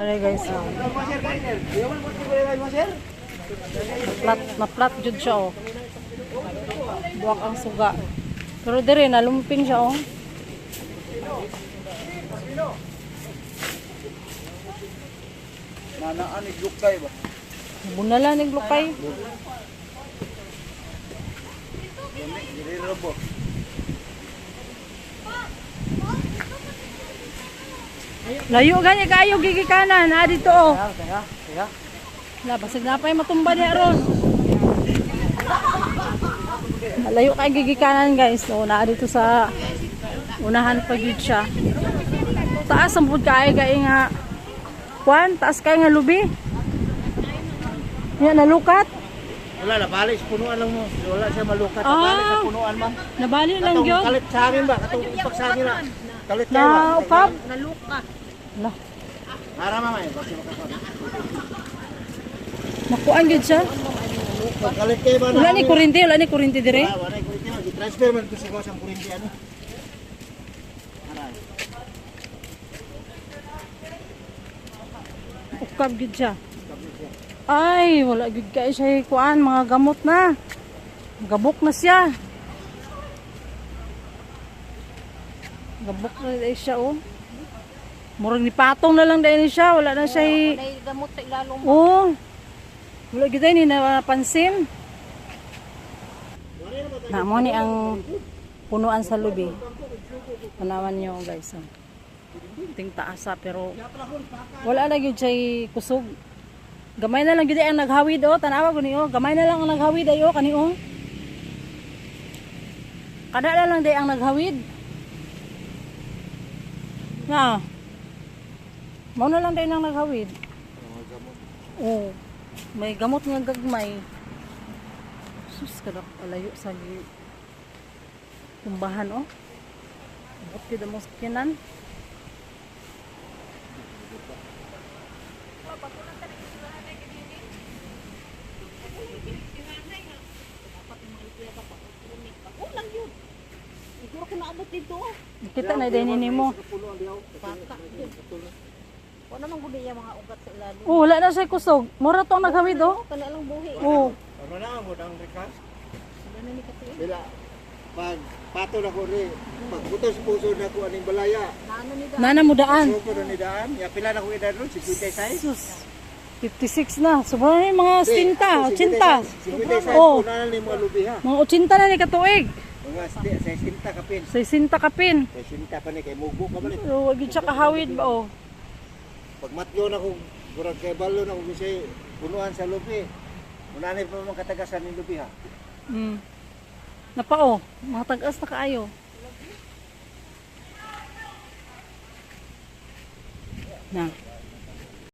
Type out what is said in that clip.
Ano guys, oh. Naplat, naplat jud siya oh. Buwak ang suga. Pero dire nalumping siya oh. Nanaan ni Lukay ba? Bunala ni glukay. Dili, dili Layo gani kayo gigi kanan ah dito oh. Kaya, kaya, kaya. Wala basig na pa yung matumba niya ron. Layo kay gigi kanan guys. So naa dito sa unahan pa gyud siya. Taas ang pud kay kay nga Kwan, taas kay nga lubi. Yan nalukat. Wala na, balis, punuan lang mo. Wala siya malukat. Ah. Balis sa punuan man. Nabali lang Katong gyud. kalit sa amin ba? Katong ipak sa amin na. Kalit? Na ukap. Naluka. Lah, Ara mama eh. Bakit makasama? nakuan gyud siya. Wala ni kuryente, wala ni kuryente dire. Wala. Kurinti man. I-transfer man ko siguro sa kurinti ano. Ukab gyud siya. Ay, wala gyud kay siya kuan mga gamot na. Gabok na siya. Gabok na siya oh. Murag ni patong na lang dahil siya, wala na siya. May gamot sa ilalong. Oh. Wala gyud ni napansin. Namo ni ang punuan sa lubi. Panawan niyo guys. Oh. Ting taasa pero wala na gyud siya kusog. Gamay na lang gyud ang naghawid oh, tanawa ko ni oh. Gamay na lang ang naghawid ayo kani oh. Kada na lang day ang naghawid. Na. Mao na lang day nang naghawid. Oh. May gamot nga gagmay. Sus kada alayo sa tumbahan oh. Bakit kita mo ko naabot dito. Kita na din ni mo. Baka. Wala nang gudi yung mga ugat sa ilalim. Oh, wala na siya kusog. Mura tong naghawid oh. Kana lang buhi. Oh. Ano na ang rekas? Wala na ni kasi. Bila pag pato na ko ri pag butos puso na ko aning balaya. Ni? Nana mo daan. So ko ni daan, ya pila na ko edad ron 56. Sus. 56 na. Sobrang na yung mga 80, 80. 56. Oh. Na ni. Mga 80 na ni katuig. Mga 60 kapin. 60 kapin. 60 pa ni kay mugo ka balik. So, wag yun siya kahawid ba oh. Pag matyo na ko burag kay balo na ko kasi punuan sa lubi. Muna ni pa mga katagasan ni lubi ha. Mm. Napa oh. Mga tagas na kaayo. Na.